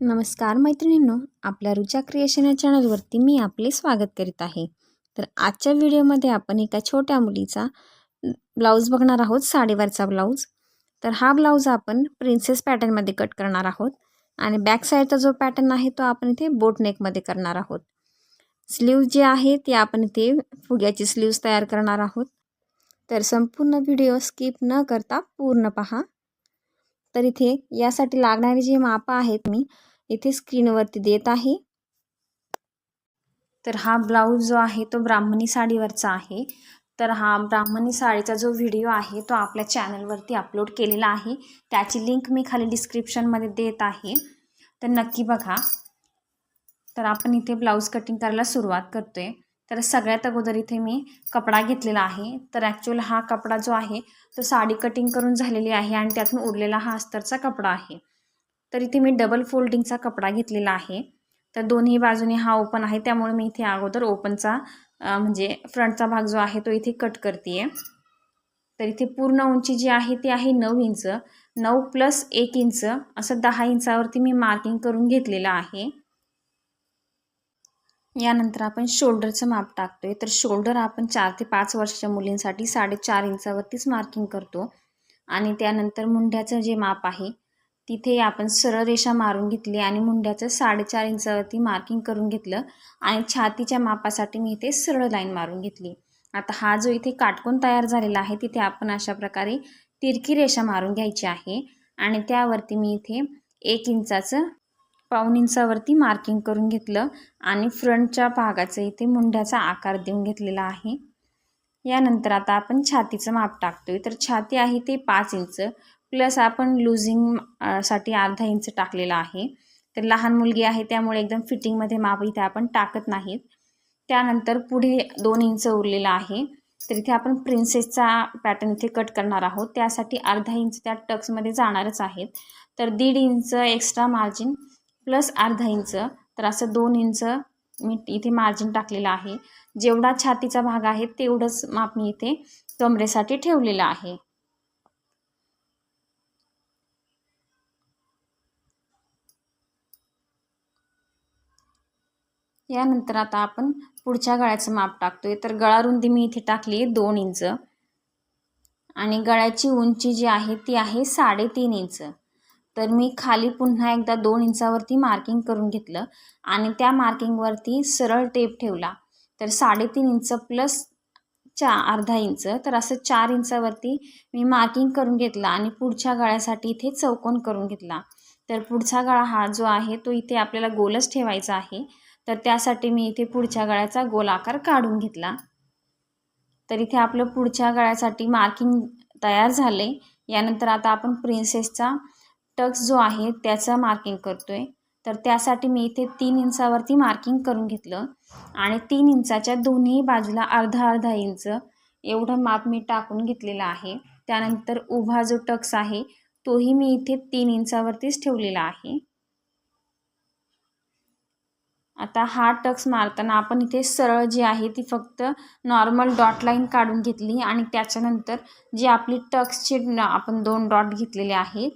नमस्कार मैत्रिणींनो आपल्या रुचा क्रिएशन या चॅनलवरती मी आपले स्वागत करीत आहे. तर आजच्या व्हिडिओमध्ये आपण एका छोट्या मुलीचा ब्लाऊज बघणार आहोत साडीवरचा ब्लाऊज. तर हा ब्लाऊज आपण प्रिन्सेस पॅटर्नमध्ये कट करणार आहोत आणि बॅक साईडचा जो पॅटर्न आहे तो आपण इथे बोटनेकमध्ये करणार आहोत. स्लीव्ज जे आहे ते आपण इथे फुग्याची स्लीव्ज तयार करणार आहोत. तर संपूर्ण व्हिडिओ स्किप न करता पूर्ण पहा. तर इथे यासाठी लागणारी जी मापं आहेत मी इथे स्क्रीनवरती देत आहे. तर हा ब्लाऊज जो आहे तो ब्राह्मणी साडीवरचा आहे. तर हा ब्राह्मणी साडीचा जो व्हिडिओ आहे तो आपल्या चॅनलवरती अपलोड केलेला आहे. त्याची लिंक मी खाली डिस्क्रिप्शनमध्ये देत आहे. तर नक्की बघा. तर आपण इथे ब्लाऊज कटिंग करायला सुरुवात करतो आहे तर सगळ्यात अगोदर इथे मी कपडा घेतलेला आहे. तर ॲक्च्युअल हा कपडा जो आहे तो साडी कटिंग करून झालेली आहे आणि त्यातून उरलेला हा अस्तरचा कपडा आहे. तर इथे मी डबल फोल्डिंगचा कपडा घेतलेला आहे. तर दोन्ही बाजूने हा ओपन आहे त्यामुळे मी इथे अगोदर ओपनचा म्हणजे फ्रंटचा भाग जो आहे तो इथे कट करते आहे तर इथे पूर्ण उंची जी आहे ती आहे नऊ इंच. नऊ प्लस एक इंच असं दहा इंचावरती मी मार्किंग करून घेतलेलं आहे. यानंतर आपण शोल्डरचं माप टाकतो आहे तर शोल्डर आपण चार ते पाच वर्षाच्या मुलींसाठी साडेचार इंचावरतीच मार्किंग करतो. आणि त्यानंतर मुंढ्याचं जे माप आहे तिथे आपण सरळ रेषा मारून घेतली आणि मुंड्याचं साडेचार इंचावरती मार्किंग करून घेतलं आणि छातीच्या मापासाठी मी इथे सरळ लाईन मारून घेतली. आता हा जो इथे काटकोन तयार झालेला आहे तिथे आपण अशा प्रकारे तिरकी रेषा मारून घ्यायची आहे आणि त्यावरती मी इथे एक इंचाचं पाऊन इंचावरती मार्किंग करून घेतलं आणि फ्रंटच्या भागाचं इथे मुंड्याचा आकार देऊन घेतलेला आहे. यानंतर आता आपण छातीचं माप टाकतोय. तर छाती आहे ते पाच इंच. प्लस आपण लुझिंगसाठी अर्धा इंच टाकलेला आहे. तर लहान मुलगी आहे त्यामुळे एकदम फिटिंगमध्ये माप इथे आपण टाकत नाहीत. त्यानंतर पुढे दोन इंच उरलेला आहे. तर इथे आपण प्रिन्सेसचा पॅटर्न इथे कट करणार आहोत. त्यासाठी अर्धा इंच त्या टक्समध्ये जाणारच आहेत. तर दीड इंच एक्स्ट्रा मार्जिन प्लस अर्धा इंच तर असं दोन इंच मी इथे मार्जिन टाकलेलं आहे. जेवढा छातीचा भाग आहे तेवढंच माप मी इथे कमरेसाठी ठेवलेलं आहे. यानंतर आता आपण पुढच्या गळ्याचं माप टाकतोय. तर गळा रुंदी मी इथे टाकली आहे दोन इंच. आणि गळ्याची उंची जी आहे ती आहे साडेतीन इंच. तर मी खाली पुन्हा एकदा दोन इंचावरती मार्किंग करून घेतलं आणि त्या मार्किंगवरती सरळ टेप ठेवला. तर साडेतीन इंच प्लस चा अर्धा इंच. तर असं चार इंचावरती मी मार्किंग करून घेतला आणि पुढच्या गळ्यासाठी इथे चौकोन करून घेतला. तर पुढचा गळा हा जो आहे तो इथे आपल्याला गोलच ठेवायचा आहे. तर त्यासाठी मी इथे पुढच्या गळ्याचा गोल आकार काढून घेतला. तर इथे आपलं पुढच्या गळ्यासाठी मार्किंग तयार झाले. यानंतर आता आपण प्रिन्सेसचा टक्स जो आहे त्याचं मार्किंग करतो आहे तर त्यासाठी मी इथे तीन इंचावरती मार्किंग करून घेतलं. आणि तीन इंचाच्या दोन्ही बाजूला अर्धा अर्धा इंच एवढं माप मी टाकून घेतलेलं आहे. त्यानंतर उभा जो टक्स आहे तोही मी इथे तीन इंचावरतीच ठेवलेला आहे. आता हा टक्स मारताना आपण इथे सरळ जी आहे ती फक्त नॉर्मल डॉट लाईन काढून घेतली आणि त्याच्यानंतर जी आपली टक्सचे आपण दोन डॉट घेतलेले आहेत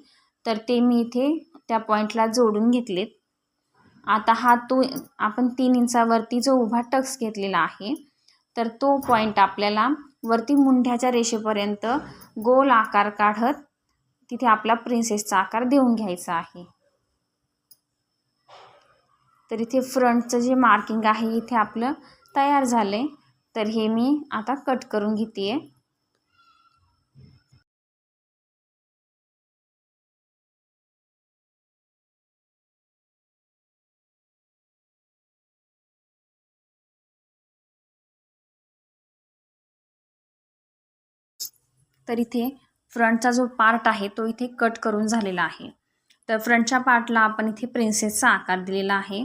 तर ते मी इथे त्या पॉईंटला जोडून घेतलेत. आता हा तो आपण तीन इंचावरती जो उभा टक्स घेतलेला आहे तर तो पॉईंट आपल्याला वरती मुंढ्याच्या रेषेपर्यंत गोल आकार काढत तिथे आपला प्रिन्सेसचा आकार देऊन घ्यायचा आहे. तर इथे फ्रंटचं जे मार्किंग आहे इथे आपलं तयार झालं आहे तर हे मी आता कट करून घेते आहे तर इथे फ्रंटचा जो पार्ट आहे तो इथे कट करून झालेला आहे. तर फ्रंटच्या पार्टला आपण इथे प्रिन्सेसचा आकार दिलेला आहे.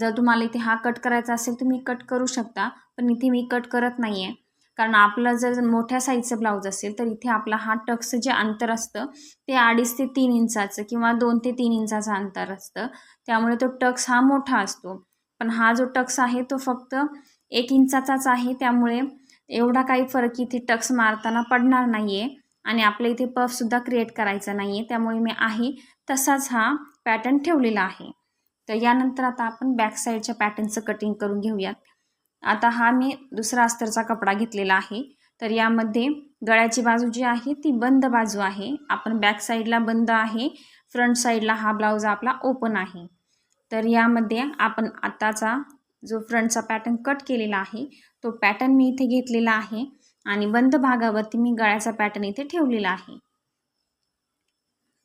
जर तुम्हाला इथे हा कट करायचा असेल तुम्ही कट करू शकता पण इथे मी कट करत नाही आहे कारण आपलं जर मोठ्या साईजचं ब्लाऊज असेल तर इथे आपला हा टक्स जे अंतर असतं ते अडीच ते तीन इंचाचं किंवा दोन ते तीन इंचाचं अंतर असतं. त्यामुळे तो टक्स हा मोठा असतो. पण हा जो टक्स आहे तो फक्त एक इंचाचाच आहे. त्यामुळे एवढा काही फरक इथे टक्स मारताना पडणार नाही आहे आणि आपल्या इथे पफसुद्धा क्रिएट करायचा नाही आहे त्यामुळे मी आहे तसाच हा पॅटर्न ठेवलेला आहे. तर यानंतर आता आपण बॅक साईडच्या पॅटर्नचं कटिंग करून घेऊयात. आता हा मी दुसरा अस्तरचा कपडा घेतलेला आहे. तर यामध्ये गळ्याची बाजू जी आहे ती बंद बाजू आहे. आपण बॅक साईडला बंद आहे. फ्रंट साईडला हा ब्लाऊज आपला ओपन आहे. तर यामध्ये आपण आताचा जो फ्रंटचा पॅटर्न कट केलेला आहे तो पॅटर्न मी इथे घेतलेला आहे आणि बंद भागावरती मी गळ्याचा पॅटर्न इथे ठेवलेला आहे.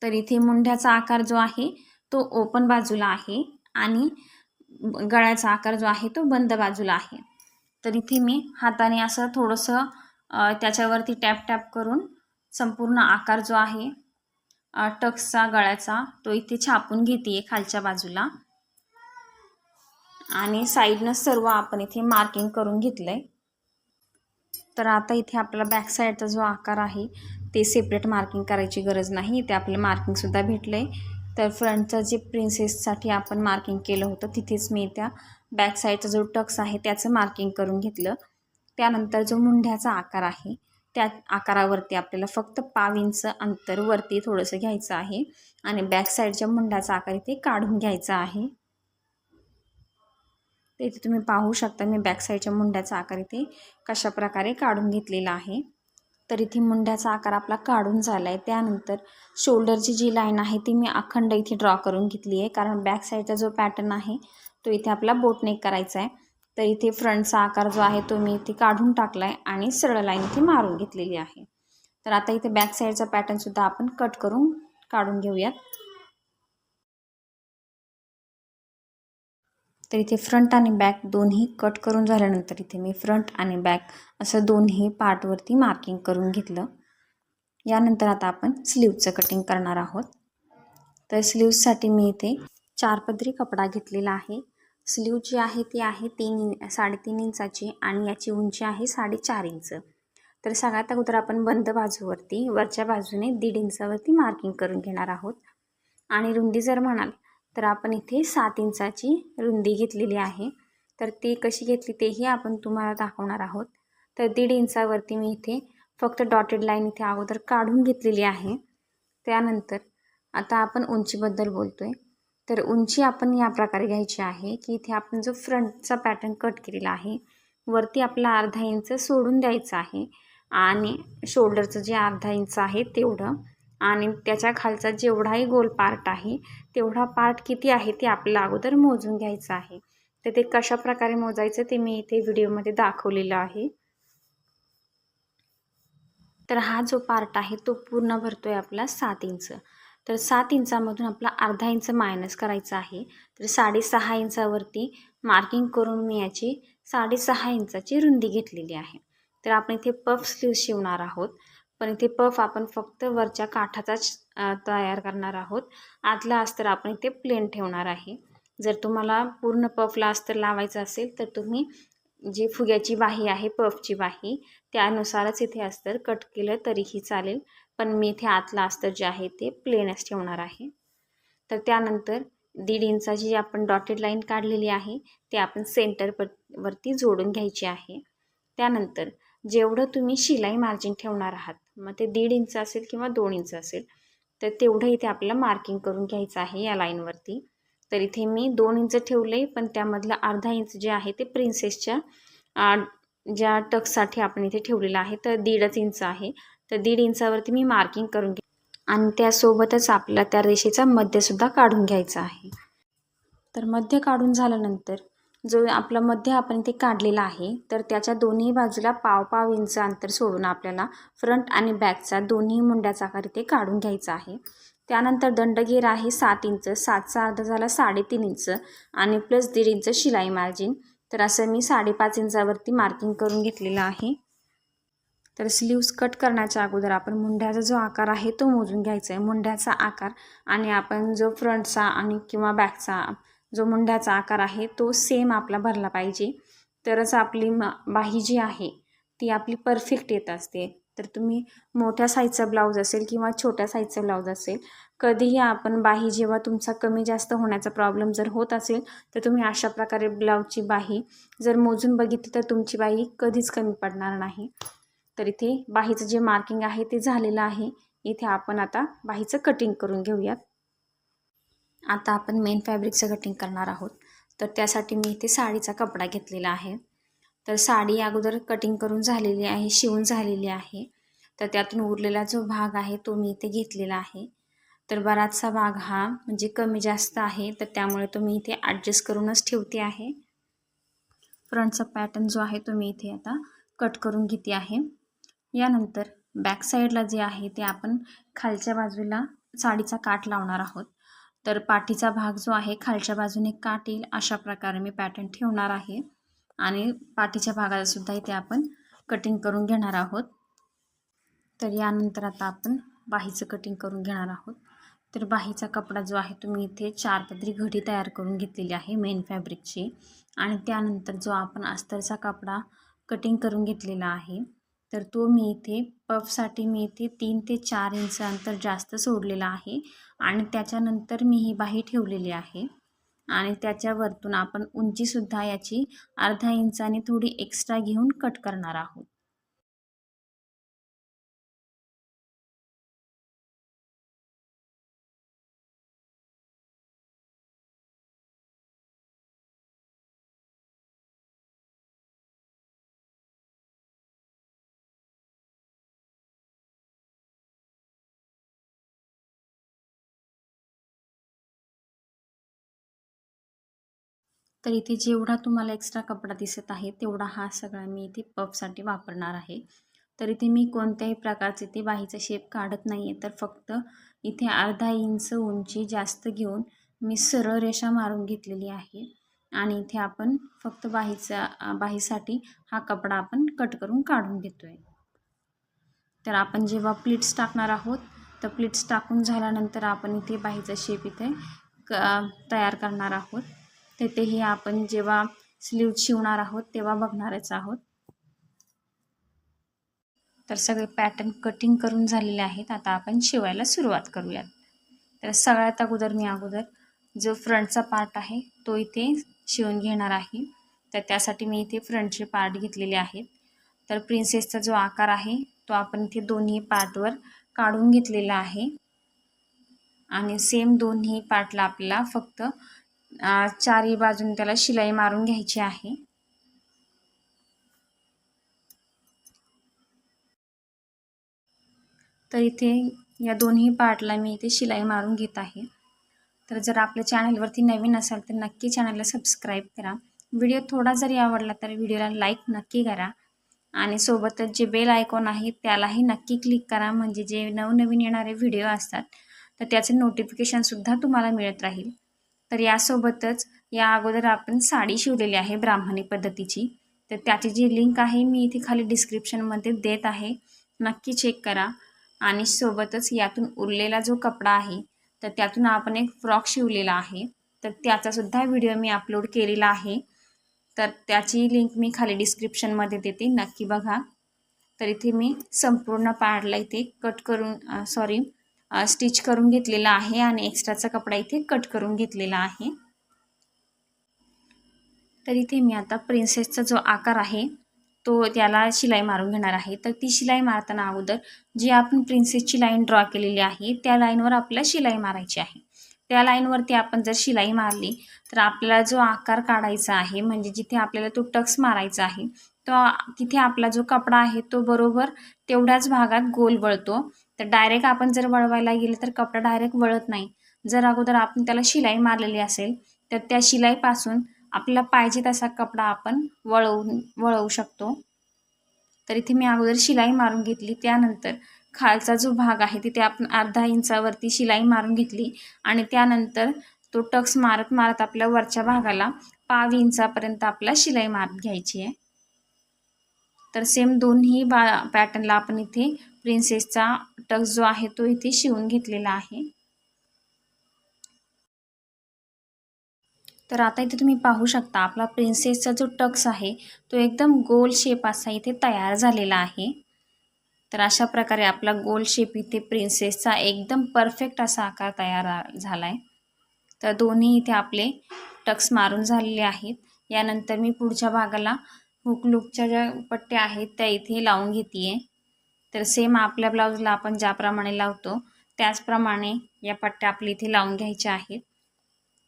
तर इथे मुंढ्याचा आकार जो आहे तो ओपन बाजूला आहे. आणि गळ्याचा आकार जो आहे तो बंद बाजूला आहे. तर इथे मी हाताने असं थोडंसं त्याच्यावरती टॅप टॅप करून संपूर्ण आकार जो आहे टक्सचा गळ्याचा तो इथे छापून घेते खालच्या बाजूला. आणि साईडनं सर्व आपण इथे मार्किंग करून घेतलं आहे तर आता इथे आपला बॅक साईडचा जो आकार आहे ते सेपरेट मार्किंग करायची गरज नाही. इथे आपलं मार्किंगसुद्धा भेटलं आहे तर फ्रंटचं जे प्रिन्सेससाठी आपण मार्किंग केलं होतं तिथेच मी त्या बॅक साईडचा जो टक्स आहे त्याचं मार्किंग करून घेतलं. त्यानंतर जो मुंढ्याचा आकार आहे त्या आकारावरती आपल्याला फक्त पावींचं अंतरवरती अंतर वरती थोडंसं घ्यायचं आहे आणि बॅक साईडच्या मुंड्याचा आकार इथे काढून घ्यायचा आहे. तर इथे तुम्ही पाहू शकता मी बॅक साईडच्या मुंड्याचा आकार इथे कशा प्रकारे काढून घेतलेला आहे. तर इथे मुंड्याचा आकार आपला काढून झाला आहे त्यानंतर शोल्डरची जी लाईन आहे ती मी अखंड इथे ड्रॉ करून घेतली आहे. कारण बॅक साईडचा जो पॅटर्न आहे तो इथे आपला बोटनेक करायचा आहे. तर इथे फ्रंटचा आकार जो आहे तो मी इथे काढून टाकला आहे आणि सरळ लाईन इथे मारून घेतलेली आहे. तर आता इथे बॅक साईडचा पॅटर्नसुद्धा आपण कट करून काढून घेऊयात. तर इथे फ्रंट आणि बॅक दोन्ही कट करून झाल्यानंतर इथे मी फ्रंट आणि बॅक असं दोन्ही पार्टवरती मार्किंग करून घेतलं. यानंतर आता आपण स्लीवचं कटिंग करणार आहोत. तर स्लीव्जसाठी मी इथे चार पदरी कपडा घेतलेला आहे. स्लीव जी आहे ती आहे तीन इन साडेतीन इंचाची आणि याची उंची आहे साडेचार इंच. तर सगळ्यात अगोदर आपण बंद बाजूवरती वरच्या बाजूने दीड इंचावरती मार्किंग करून घेणार आहोत. आणि रुंदी जर म्हणाल तर आपण इथे सात इंचाची रुंदी घेतलेली आहे. तर ती कशी घेतली तेही आपण तुम्हाला दाखवणार आहोत. तर दीड इंचावरती मी इथे फक्त डॉटेड लाईन इथे अगोदर काढून घेतलेली आहे. त्यानंतर आता आपण उंचीबद्दल बोलतो आहे तर उंची आपण या प्रकारे घ्यायची आहे की इथे आपण जो फ्रंटचा पॅटर्न कट केलेला आहे वरती आपला अर्धा इंच सोडून द्यायचं आहे आणि शोल्डरचं जे अर्धा इंच आहे तेवढं. आणि त्याच्या खालचा जेवढाही गोल पार्ट आहे तेवढा पार्ट किती आहे ते आपल्याला अगोदर मोजून घ्यायचं आहे. तर ते कशा प्रकारे मोजायचं ते मी इथे व्हिडिओमध्ये दाखवलेलं आहे. तर हा जो पार्ट आहे तो पूर्ण भरतो आहे आपला सात इंच. तर सात इंचामधून आपला अर्धा इंच मायनस करायचा आहे. तर साडेसहा इंचावरती मार्किंग करून मी याची साडेसहा इंचाची रुंदी घेतलेली आहे. तर आपण इथे पफ स्लीव शिवणार आहोत. पण इथे पफ आपण फक्त वरच्या काठाचाच तयार करणार आहोत. आतला अस्तर आपण इथे प्लेन ठेवणार आहे. जर तुम्हाला पूर्ण पफला अस्तर लावायचं असेल तर तुम्ही जी फुग्याची बाही आहे पफची बाही त्यानुसारच इथे अस्तर कट केलं तरीही चालेल. पण मी इथे आतला अस्तर जे आहे ते प्लेनच ठेवणार आहे. तर त्यानंतर दीड इंचाची जी आपण डॉटेड लाईन काढलेली आहे ते आपण सेंटर वरती जोडून घ्यायची आहे. त्यानंतर जेवढं तुम्ही शिलाई मार्जिन ठेवणार आहात मग ते दीड इंच असेल किंवा दोन इंच असेल तर तेवढं इथे आपल्याला मार्किंग करून घ्यायचं आहे या लाईनवरती तर इथे मी दोन इंच ठेवले पण त्यामधलं अर्धा इंच जे आहे ते प्रिन्सेसच्या ज्या टकसाठी आपण इथे ठेवलेलं आहे तर दीडच इंच आहे. तर दीड इंचावरती मी मार्किंग करून घे आणि त्यासोबतच आपल्याला त्या रेषेचा मध्यसुद्धा काढून घ्यायचा आहे. तर मध्य काढून झाल्यानंतर जो आपला मध्य आपण इथे काढलेला आहे तर त्याच्या दोन्ही बाजूला पाव पाव इंच अंतर सोडून आपल्याला फ्रंट आणि बॅकचा दोन्ही मुंड्याचा आकार इथे काढून घ्यायचा आहे. त्यानंतर दंडगेर आहे सात इंच सातचा अर्धा झाला साडेतीन इंच आणि प्लस दीड इंच शिलाई मार्जिन तर असं मी साडेपाच इंचावरती मार्किंग करून घेतलेलं आहे. तर स्लीव्स कट करण्याच्या अगोदर आपण मुंड्याचा जो आकार आहे तो मोजून घ्यायचा आहे. मुंड्याचा आकार आणि आपण जो फ्रंटचा आणि किंवा बॅकचा जो मुंड्याचा आकार आहे तो सेम आपला भरला पाहिजे. तरच आपली म बाही जी आहे ती आपली परफेक्ट येत असते. तर तुम्ही मोठ्या साईजचा ब्लाऊज असेल किंवा छोट्या साईजचा ब्लाऊज असेल कधीही आपण बाही जेव्हा तुमचा कमी जास्त होण्याचा प्रॉब्लेम जर होत असेल तर तुम्ही अशा प्रकारे ब्लाऊजची बाही जर मोजून बघितली तर तुमची बाही कधीच कमी पडणार नाही. तर इथे बाहीचं जे मार्किंग आहे ते झालेलं आहे. इथे आपण आता बाहीचं कटिंग करून घेऊयात. आता आपण मेन फॅब्रिकचं कटिंग करणार आहोत. तर त्यासाठी मी इथे साडीचा कपडा घेतलेला आहे. तर साडी अगोदर कटिंग करून झालेली आहे शिवून झालेली आहे. तर त्यातून उरलेला जो भाग आहे तो मी इथे घेतलेला आहे. तर बराचसा भाग हा म्हणजे कमी जास्त आहे तर त्यामुळे तो मी इथे ॲडजस्ट करूनच ठेवते आहे. फ्रंटचा पॅटर्न जो आहे तो मी इथे आता कट करून घेते आहे. यानंतर बॅक साईडला जे आहे ते आपण खालच्या बाजूला साडीचा काठ लावणार आहोत. तर पाठीचा भाग जो आहे खालच्या बाजूने काट येईल अशा प्रकारे मी पॅटर्न ठेवणार आहे. आणि पाठीच्या भागाला सुद्धा इथे आपण कटिंग करून घेणार आहोत. तर यानंतर आता आपण बाहीचं कटिंग करून घेणार आहोत. तर बाहीचा कपडा जो आहे तुम्ही इथे चार पदरी घडी तयार करून घेतलेली आहे मेन फॅब्रिकची आणि त्यानंतर जो आपण अस्तरचा कपडा कटिंग करून घेतलेला आहे तर तो मी इथे पफसाठी मी इथे तीन ते चार इंच अंतर जास्त सोडलेला आहे. आणि त्याच्यानंतर मी ही बाही ठेवलेली आहे. आणि त्याच्यावरतून आपण उंचीसुद्धा याची अर्धा इंचाने थोडी एक्स्ट्रा घेऊन कट करणार आहोत. तर इथे जेवढा तुम्हाला एक्स्ट्रा कपडा दिसत आहे तेवढा हा सगळा मी इथे पफसाठी वापरणार आहे. तर इथे मी कोणत्याही प्रकारचे ते बाहीचा शेप काढत नाही आहे तर फक्त इथे अर्धा इंच उंची जास्त घेऊन मी सरळ रेषा मारून घेतलेली आहे. आणि इथे आपण फक्त बाहीचा बाहीसाठी हा कपडा आपण कट करून काढून घेतो आहे तर आपण जेव्हा प्लीट्स टाकणार आहोत तर प्लीट्स टाकून झाल्यानंतर आपण इथे बाहीचा शेप इथे क तयार करणार आहोत. तेथेही आपण जेव्हा स्लीव शिवणार आहोत तेव्हा बघणारच आहोत. तर सगळे पॅटर्न कटिंग करून झालेले आहेत. आता आपण शिवायला सुरुवात करूयात. तर सगळ्यात अगोदर मी अगोदर जो फ्रंटचा पार्ट आहे तो इथे शिवून घेणार आहे. तर त्यासाठी मी इथे फ्रंटचे पार्ट घेतलेले आहेत. तर प्रिन्सेसचा जो आकार आहे तो आपण इथे दोन्ही पार्टवर काढून घेतलेला आहे. आणि सेम दोन्ही पार्टला आपल्याला फक्त चारही बाजून त्याला शिलाई मारून घ्यायची आहे. तर इथे या दोन्ही पार्टला मी इथे शिलाई मारून घेत आहे. तर जर आपल्या चॅनलवरती नवीन असाल तर नक्की चॅनलला सबस्क्राईब करा. व्हिडिओ थोडा जरी आवडला तर व्हिडिओला लाईक नक्की करा. आणि सोबतच जे बेल आयकॉन आहे त्यालाही नक्की क्लिक करा. म्हणजे जे नवनवीन येणारे व्हिडिओ असतात तर त्याचे नोटिफिकेशनसुद्धा तुम्हाला मिळत राहील. तर यासोबतच या अगोदर आपण साडी शिवलेली आहे ब्राह्मणी पद्धतीची. तर त्याची जी लिंक आहे मी इथे खाली डिस्क्रिप्शनमध्ये देत आहे. नक्की चेक करा. आणि सोबतच यातून उरलेला जो कपडा आहे तर त्यातून आपण एक फ्रॉक शिवलेला आहे. तर त्याचासुद्धा व्हिडिओ मी अपलोड केलेला आहे. तर त्याची लिंक मी खाली डिस्क्रिप्शनमध्ये देते. नक्की बघा. तर इथे मी संपूर्ण पाडला इथे कट करून सॉरी स्टिच करून घेतलेला आहे आणि एक्स्ट्राचा कपडा इथे कट करून घेतलेला आहे. तर इथे मी आता प्रिन्सेसचा जो आकार आहे तो त्याला शिलाई मारून घेणार आहे. तर ती शिलाई मारताना अगोदर जी आपण प्रिन्सेसची लाईन ड्रॉ केलेली आहे त्या लाईनवर आपल्याला शिलाई मारायची आहे. त्या लाईनवरती आपण जर शिलाई मारली तर आपल्याला जो आकार काढायचा आहे म्हणजे जिथे आपल्याला तो टक्स मारायचा आहे तो तिथे आपला जो कपडा आहे तो बरोबर तेवढ्याच भागात गोल वळतो. तर डायरेक्ट आपण जर वळवायला गेलं तर कपडा डायरेक्ट वळत नाही. जर अगोदर आपण त्याला शिलाई मारलेली असेल तर त्या शिलाईपासून आपल्याला पाहिजे तसा कपडा आपण वळवून वळवू शकतो. तर इथे मी अगोदर शिलाई मारून घेतली. त्यानंतर खालचा जो भाग आहे तिथे आपण अर्धा इंचावरती शिलाई मारून घेतली आणि त्यानंतर तो टक्स मारत मारत आपल्या वरच्या भागाला पाव इंचापर्यंत आपला शिलाई मारत घ्यायची आहे. तर सेम दोन्ही बा पॅटर्नला आपण इथे प्रिन्सेसचा टक जो आहे तो इथे शिवून घेतलेला आहे. तर आता इथे तुम्ही पाहू शकता आपला प्रिन्सेसचा जो टक्स आहे तो एकदम गोल शेप असा इथे तयार झालेला आहे. तर अशा प्रकारे आपला गोल शेप इथे प्रिन्सेसचा एकदम परफेक्ट असा आकार तयार झाला आहे तर दोन्ही इथे आपले टक्स मारून झालेले आहेत. यानंतर मी पुढच्या भागाला हुक लुकच्या ज्या पट्ट्या आहेत त्या इथे लावून घेते आहे तर सेम आपल्या ब्लाऊजला आपण ज्याप्रमाणे लावतो त्याचप्रमाणे या पट्ट्या आपल्या इथे लावून घ्यायच्या आहेत.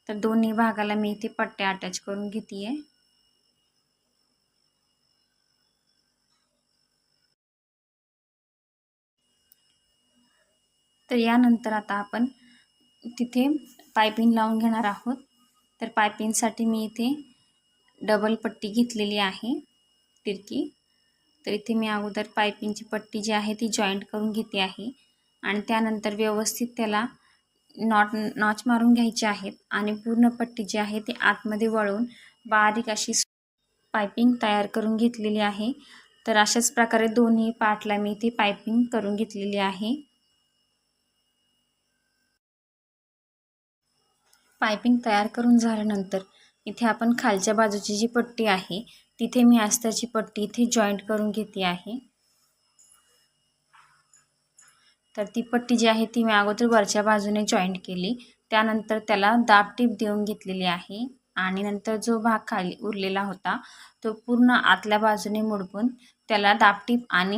तर दोन्ही भागाला मी इथे पट्ट्या अटॅच करून घेते आहे तर यानंतर आता आपण तिथे पायपिंग लावून घेणार आहोत. तर पायपिंगसाठी मी इथे डबल पट्टी घेतलेली आहे तिरकी. तर इथे मी अगोदर पायपिंगची पट्टी जी आहे ती जॉईंट करून घेते आहे. आणि त्यानंतर व्यवस्थित त्याला नॉट नॉच मारून घ्यायचे आहेत. आणि पूर्ण पट्टी जी आहे ती आतमध्ये वळून बारीक अशी पायपिंग तयार करून घेतलेली आहे. तर अशाच प्रकारे दोन्ही पार्टला मी ती पायपिंग करून घेतलेली आहे. पायपिंग तयार करून झाल्यानंतर इथे आपण खालच्या बाजूची जी पट्टी आहे तिथे मी आस्ताची पट्टी इथे जॉईंट करून घेते आहे. तर ती पट्टी जी आहे ती मी अगोदर वरच्या बाजूने जॉईंट केली. त्यानंतर त्याला दाब टीप देऊन घेतलेली आहे. आणि नंतर जो भाग खाली उरलेला होता तो पूर्ण आतल्या बाजूने मुडपून त्याला दाबटीप आणि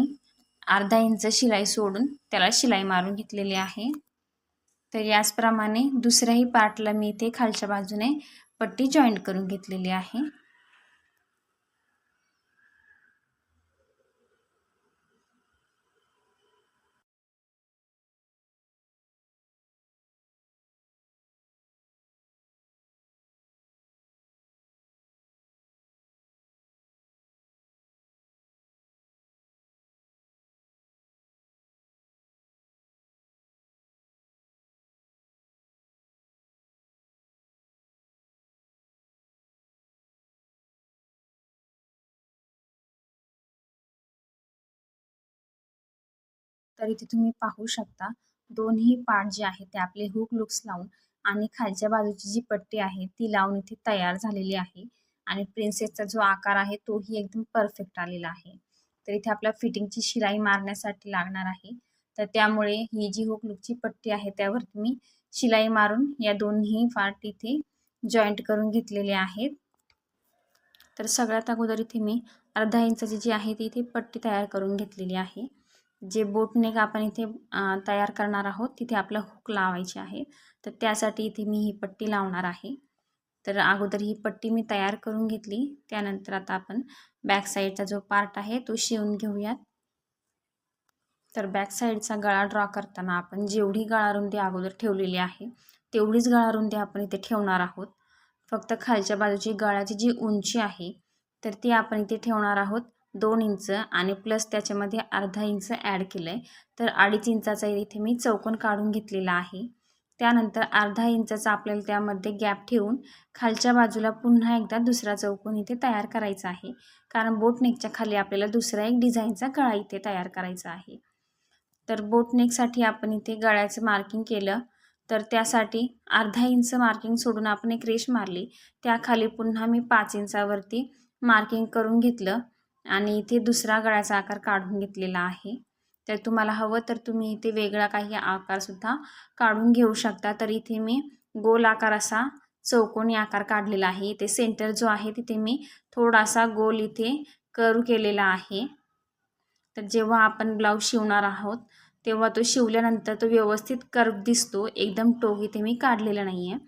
अर्धा इंच शिलाई सोडून त्याला शिलाई मारून घेतलेली आहे. तर याचप्रमाणे दुसऱ्याही पार्टला मी इथे खालच्या बाजूने पट्टी जॉईंट करून घेतलेली आहे. तर इथे तुम्ही पाहू शकता. दोन्ही पार्ट जे आहे ते आपले हुक लुक्स लावून आणि खालच्या बाजूची जी पट्टी आहे ती लावून इथे तयार झालेली आहे. आणि प्रिन्सेसचा जो आकार आहे तोही एकदम परफेक्ट आलेला आहे. तर इथे आपल्या फिटिंगची शिलाई मारण्यासाठी लागणार आहे. तर त्यामुळे ही जी हुक लुकची पट्टी आहे त्यावर तुम्ही शिलाई मारून या दोन्ही पार्ट इथे जॉईंट करून घेतलेले आहेत. तर सगळ्यात अगोदर इथे मी अर्धा इंचाची जी आहे ती इथे पट्टी तयार करून घेतलेली आहे. जे बोटनेक आपण इथे तयार करणार आहोत तिथे आपलं हुक लावायचे आहे. तर त्यासाठी इथे मी ही पट्टी लावणार आहे. तर अगोदर ही पट्टी मी तयार करून घेतली. त्यानंतर आता आपण बॅक साईडचा जो पार्ट आहे तो शिवून घेऊयात. तर बॅक साईडचा गळा ड्रॉ करताना आपण जेवढी गळा रुंदी अगोदर ठेवलेली आहे तेवढीच गळा रुंदी आपण इथे ठेवणार आहोत. फक्त खालच्या बाजूची गळाची जी उंची आहे तर ती आपण इथे ठेवणार आहोत. दोन इंच आणि प्लस त्याच्यामध्ये अर्धा इंच ॲड केलं आहे तर अडीच इंचाचा इथे मी चौकोन काढून घेतलेला आहे. त्यानंतर अर्धा इंचाचा आपल्याला त्यामध्ये गॅप ठेवून खालच्या बाजूला पुन्हा एकदा दुसरा चौकोन इथे तयार करायचा आहे. कारण बोटनेकच्या खाली आपल्याला दुसरा एक डिझाईनचा गळा इथे तयार करायचा आहे. तर बोटनेकसाठी आपण इथे गळ्याचं मार्किंग केलं. तर त्यासाठी अर्धा इंच मार्किंग सोडून आपण एक रेश मारली. त्याखाली पुन्हा मी पाच इंचावरती मार्किंग करून घेतलं. आणि इथे दुसरा गळ्याचा आकार काढून घेतलेला आहे. तर तुम्हाला हवं तर तुम्ही इथे वेगळा काही आकारसुद्धा काढून घेऊ शकता. तर इथे मी गोल आकार असा चौकोनी आकार काढलेला आहे. इथे सेंटर जो आहे तिथे मी थोडासा गोल इथे करू केलेला आहे. तर जेव्हा आपण ब्लाऊज शिवणार आहोत तेव्हा तो शिवल्यानंतर तो व्यवस्थित कर्व दिसतो. एकदम टोक इथे मी काढलेला नाही आहे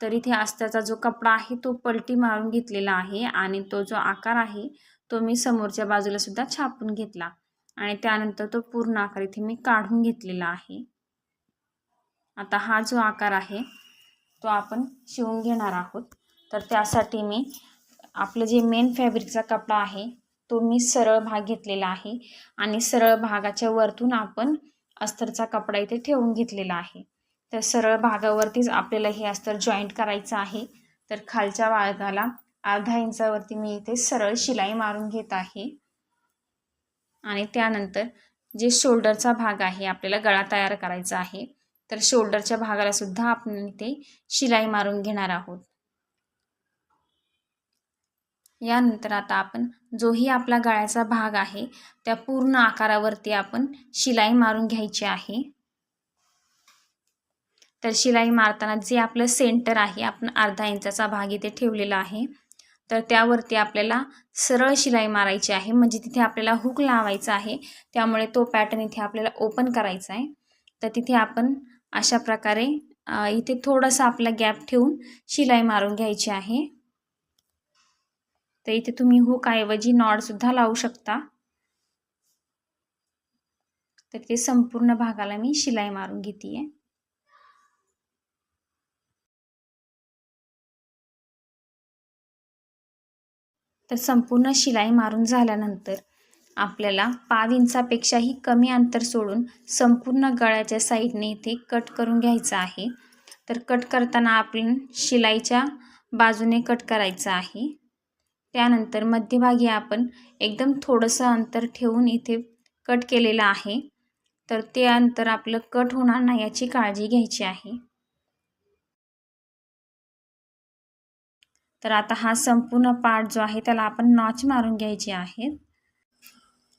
तर इथे अस्त्याचा जो कपडा आहे तो पलटी मारून घेतलेला आहे आणि तो जो आकार आहे तो मी समोरच्या बाजूला सुद्धा छापून घेतला आणि त्यानंतर तो पूर्ण आकार इथे मी काढून घेतलेला आहे. आता हा जो आकार आहे तो आपण शिवून घेणार आहोत. तर त्यासाठी मी आपलं जे मेन फॅब्रिकचा कपडा आहे तो मी सरळ भाग घेतलेला आहे आणि सरळ भागाच्या वरतून आपण अस्तरचा कपडा इथे ठेवून घेतलेला आहे. तर सरळ भागावरतीच आपल्याला हे अस्तर जॉईंट करायचं आहे. तर खालच्या भागाला अर्धा इंचावरती मी इथे सरळ शिलाई मारून घेत आहे. आणि त्यानंतर जे शोल्डरचा भाग आहे आपल्याला गळा तयार करायचा आहे तर शोल्डरच्या भागाला सुद्धा आपण इथे शिलाई मारून घेणार आहोत. यानंतर आता आपण जोही आपला गळ्याचा भाग आहे त्या पूर्ण आकारावरती आपण शिलाई मारून घ्यायची आहे. तर शिलाई मारताना जे आपलं सेंटर आहे आपण अर्धा इंचाचा भाग इथे ठेवलेला आहे. तर त्यावरती आपल्याला सरळ शिलाई मारायची आहे. म्हणजे तिथे आपल्याला हुक लावायचा आहे. त्यामुळे तो पॅटर्न इथे आपल्याला ओपन करायचा आहे. तर तिथे आपण अशा प्रकारे इथे थोडासा आपला गॅप ठेवून शिलाई मारून घ्यायची आहे. तर इथे तुम्ही हुकऐवजी नॉडसुद्धा लावू शकता. तर ते संपूर्ण भागाला मी शिलाई मारून घेते आहे तर संपूर्ण शिलाई मारून झाल्यानंतर आपल्याला पाव इंचापेक्षाही कमी अंतर सोडून संपूर्ण गळ्याच्या साईडने इथे कट करून घ्यायचं आहे. तर कट करताना आपण शिलाईच्या बाजूने कट करायचं आहे. त्यानंतर मध्यभागी आपण एकदम थोडंसं अंतर ठेवून इथे कट केलेलं आहे. तर ते अंतर आपलं कट होणार नाही याची काळजी घ्यायची आहे. तर आता हा संपूर्ण पार्ट जो आहे त्याला आपण नॉच मारून घ्यायचे आहे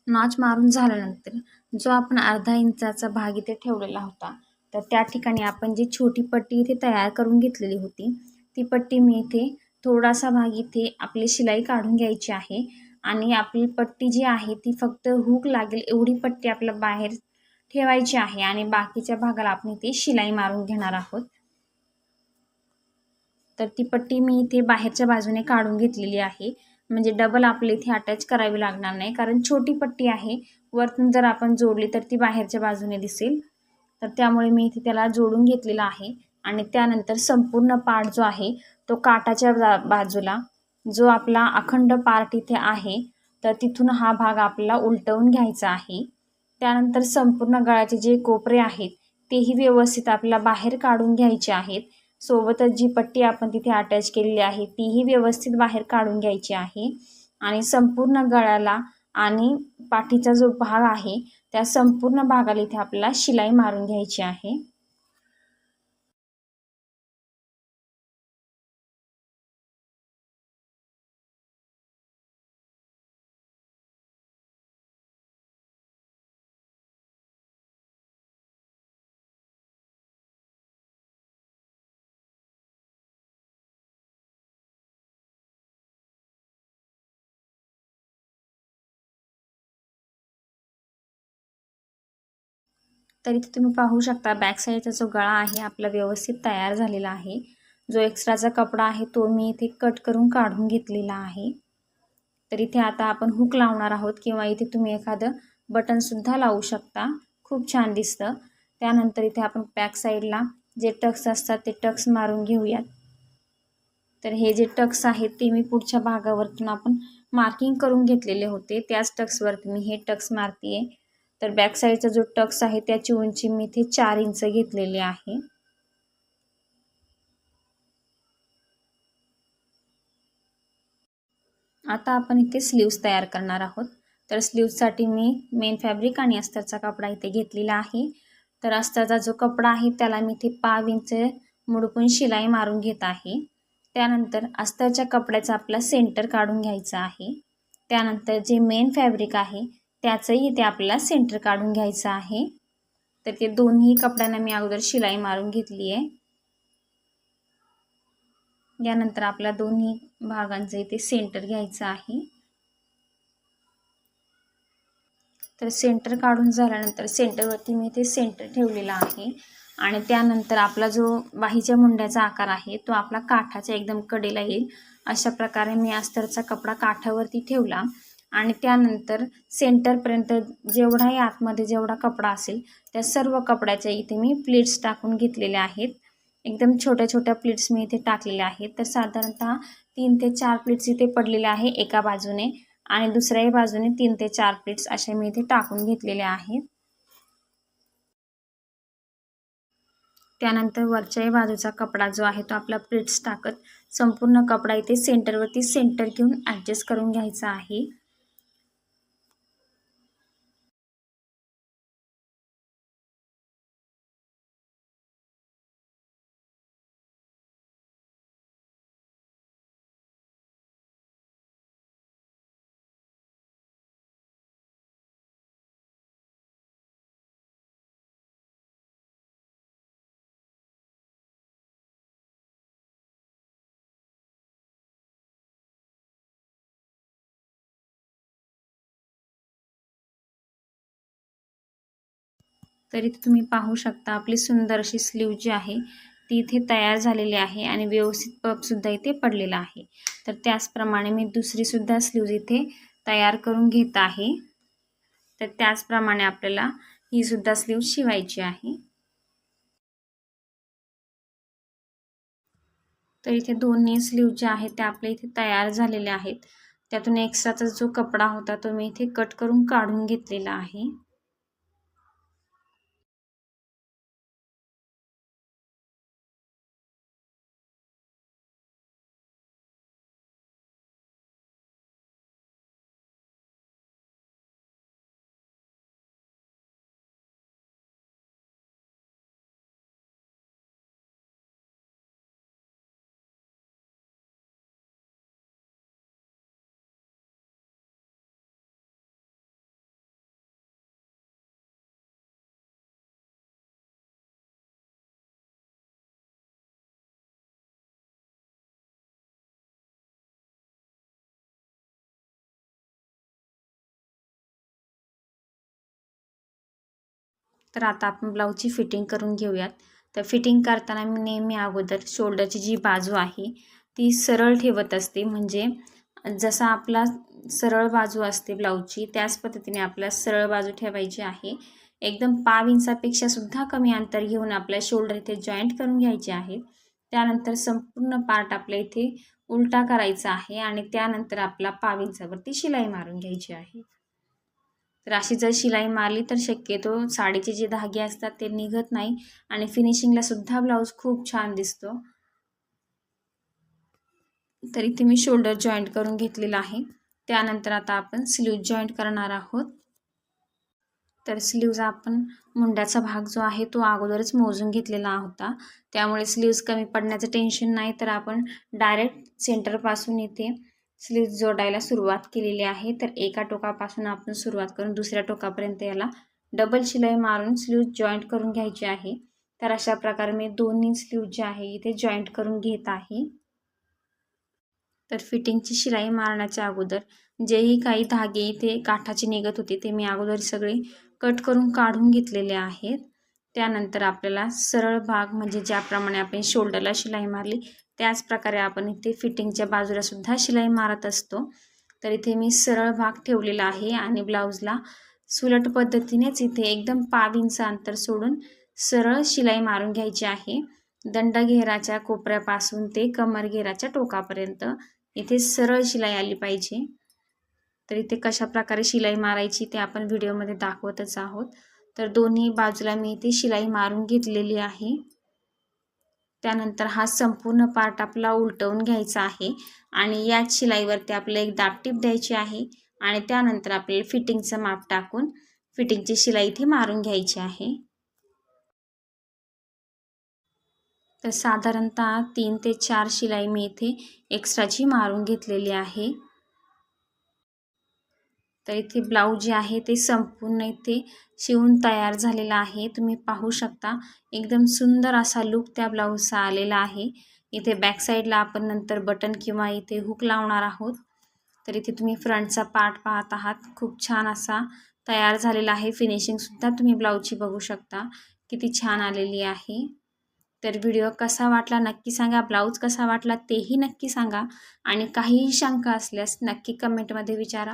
नॉच मारून झाल्यानंतर जो आपण अर्धा इंचाचा भाग इथे ठेवलेला होता तर त्या ठिकाणी आपण जी छोटी पट्टी इथे तयार करून घेतलेली होती ती पट्टी मी इथे थोडासा भाग इथे आपली शिलाई काढून घ्यायची आहे. आणि आपली पट्टी जी आहे ती फक्त हुक लागेल एवढी पट्टी आपल्या बाहेर ठेवायची आहे आणि बाकीच्या भागाला आपण इथे शिलाई मारून घेणार आहोत. तर ती पट्टी मी इथे बाहेरच्या बाजूने काढून घेतलेली आहे. म्हणजे डबल आपले इथे अटॅच करावी लागणार नाही कारण छोटी पट्टी आहे. वरतून जर आपण जोडली तर ती बाहेरच्या बाजूने दिसेल. तर त्यामुळे मी इथे त्याला जोडून घेतलेला आहे. आणि त्यानंतर संपूर्ण पार्ट जो आहे तो काटाच्या बाजूला जो आपला अखंड पार्ट इथे आहे तर तिथून हा भाग आपल्याला उलटवून घ्यायचा आहे. त्यानंतर संपूर्ण गळ्याचे जे कोपरे आहेत तेही व्यवस्थित आपल्याला बाहेर काढून घ्यायचे आहेत. सोबतच जी पट्टी आपण तिथे अटॅच केलेली आहे तीही व्यवस्थित बाहेर काढून घ्यायची आहे. आणि संपूर्ण गळ्याला आणि पाठीचा जो भाग आहे त्या संपूर्ण भागाला इथे आपल्याला शिलाई मारून घ्यायची आहे. तरी तुम्ही पाहू शकता बॅक साईडचा जो गळा आहे आपला व्यवस्थित तयार झालेला आहे. जो एक्स्ट्राचा कपडा आहे तो मी इथे कट करून काढून घेतलेला आहे. तर इथे आता आपण हुक लावणार आहोत किंवा इथे तुम्ही एखादं बटनसुद्धा लावू शकता. खूप छान दिसतं. त्यानंतर इथे आपण बॅक साईडला जे टक्स असतात ते टक्स मारून घेऊयात. तर हे जे टक्स आहेत ते मी पुढच्या भागावरतून आपण मार्किंग करून घेतलेले होते. त्याच टक्सवरती मी हे टक्स मारते आहे तर बॅक साईडचा जो टक्स आहे त्याची उंची मी इथे चार इंच घेतलेली आहे. आता आपण इथे स्लीव्स तयार करणार आहोत. तर स्लीव्ससाठी मी मेन फॅब्रिक आणि अस्तरचा कपडा इथे घेतलेला आहे. तर अस्तरचा जो कपडा आहे त्याला मी इथे पाव इंच मुडकून शिलाई मारून घेत आहे. त्यानंतर अस्तरच्या कपड्याचा आपला सेंटर काढून घ्यायचा आहे. त्यानंतर जे मेन फॅब्रिक आहे त्याचंही इथे आपल्याला सेंटर काढून घ्यायचं आहे. तर ते दोन्ही कपड्यांना मी अगोदर शिलाई मारून घेतली आहे. यानंतर आपल्या दोन्ही भागांचं इथे सेंटर घ्यायचं आहे. तर सेंटर काढून झाल्यानंतर सेंटरवरती मी इथे सेंटर ठेवलेला आहे. आणि त्यानंतर आपला जो बाहीच्या मुंड्याचा आकार आहे तो आपला काठाच्या एकदम कडेला येईल. अशा प्रकारे मी अस्तरचा कपडा काठावरती ठेवला. आणि त्यानंतर सेंटरपर्यंत जेवढाही आतमध्ये जेवढा कपडा असेल त्या सर्व कपड्याच्या इथे मी प्लेट्स टाकून घेतलेल्या आहेत. एकदम छोट्या छोट्या प्लेट्स मी इथे टाकलेल्या आहेत. तर साधारणतः तीन ते चार प्लेट्स इथे पडलेले आहे एका बाजूने आणि दुसऱ्याही बाजूने तीन ते चार प्लेट्स अशा मी इथे टाकून घेतलेल्या आहेत. त्यानंतर वरच्याही बाजूचा कपडा जो आहे तो आपला प्लेट्स टाकत संपूर्ण कपडा इथे सेंटरवरती सेंटर घेऊन ॲडजस्ट करून घ्यायचा आहे. तर इथे तुम्ही पाहू शकता. आपली सुंदर अशी स्लीव जी आहे ती इथे तयार झालेली आहे आणि व्यवस्थित पपसुद्धा इथे पडलेला आहे. तर त्याचप्रमाणे मी दुसरीसुद्धा स्लीव्ज इथे तयार करून घेत आहे. तर त्याचप्रमाणे आपल्याला ही सुद्धा स्लीव शिवायची आहे. तर इथे दोन्ही स्लीव ज्या आहेत ते आपल्या इथे तयार झालेल्या आहेत. त्यातून एक्स्ट्राचा जो कपडा होता तो मी इथे कट करून काढून घेतलेला आहे. तर आता आपण ब्लाऊजची फिटिंग करून घेऊयात. तर फिटिंग करताना मी नेहमी अगोदर शोल्डरची जी बाजू आहे ती सरळ ठेवत असते. म्हणजे जसा आपला सरळ बाजू असते ब्लाऊजची त्याच पद्धतीने आपल्याला सरळ बाजू ठेवायची आहे. एकदम पाव इंचापेक्षा सुद्धा कमी अंतर घेऊन आपल्या शोल्डर इथे जॉईंट करून घ्यायचे आहे. त्यानंतर संपूर्ण पार्ट आपल्या इथे उलटा करायचा आहे आणि त्यानंतर आपला पाव इंचावरती शिलाई मारून घ्यायची आहे. तर अशी जर शिलाई मारली तर शक्यतो साडीचे जे धागे असतात ते निघत नाही आणि फिनिशिंगला सुद्धा ब्लाऊज खूप छान दिसतो. तर इथे मी शोल्डर जॉईंट करून घेतलेला आहे. त्यानंतर आता आपण स्लीव जॉईंट करणार आहोत. तर स्लीव्ज आपण मुंड्याचा भाग जो आहे तो अगोदरच मोजून घेतलेला होता. त्यामुळे स्लीव्ज कमी पडण्याचं टेन्शन नाही. तर आपण डायरेक्ट सेंटरपासून इथे स्लीव जोडायला सुरुवात केलेली आहे. तर एका टोकापासून आपण सुरुवात करून दुसऱ्या टोकापर्यंत याला डबल शिलाई मारून स्लीव्ज जॉईंट करून घ्यायची आहे. तर अशा प्रकारे मी दोन्ही स्लीव जे आहे इथे जॉईंट करून घेत आहे. तर फिटिंगची शिलाई मारण्याच्या अगोदर जेही काही धागे इथे काठाचे निघत होते ते मी अगोदर सगळे कट करून काढून घेतलेले आहेत. त्यानंतर आपल्याला सरळ भाग म्हणजे ज्याप्रमाणे आपण शोल्डरला शिलाई मारली त्याचप्रकारे आपण इथे फिटिंगच्या बाजूला सुद्धा शिलाई मारत असतो. तर इथे मी सरळ भाग ठेवलेला आहे आणि ब्लाऊजला सुलट पद्धतीनेच इथे एकदम पाविंचं अंतर सोडून सरळ शिलाई मारून घ्यायची आहे. दंडघेराच्या कोपऱ्यापासून ते कमर घेराच्या टोकापर्यंत इथे सरळ शिलाई आली पाहिजे. तर इथे कशा प्रकारे शिलाई मारायची ते आपण व्हिडिओमध्ये दाखवतच आहोत. तर दोन्ही बाजूला मी इथे शिलाई मारून घेतलेली आहे. त्यानंतर हा संपूर्ण पार्ट आपला उलटवून घ्यायचा आहे आणि याच शिलाईवरती आपल्याला एक दापटीप द्यायची आहे आणि त्यानंतर आपल्याला फिटिंगचं माप टाकून फिटिंगची शिलाई इथे मारून घ्यायची आहे. तर साधारणतः तीन ते चार शिलाई मी इथे एक्स्ट्राची मारून घेतलेली आहे. तर इथे ब्लाऊज जे आहे ते संपूर्ण इथे शिवून तयार झालेला आहे. तुम्ही पाहू शकता एकदम सुंदर असा लुक त्या ब्लाऊजचा आलेला आहे. इथे बॅक साईडला आपण नंतर बटन किंवा इथे हुक लावणार आहोत. तर इथे तुम्ही फ्रंटचा पार्ट पाहत आहात. खूप छान असा तयार झालेला आहे. फिनिशिंगसुद्धा तुम्ही ब्लाऊजची बघू शकता. किती छान आलेली आहे. तर व्हिडिओ कसा वाटला नक्की सांगा. ब्लाऊज कसा वाटला तेही नक्की सांगा. आणि काहीही शंका असल्यास नक्की कमेंटमध्ये विचारा.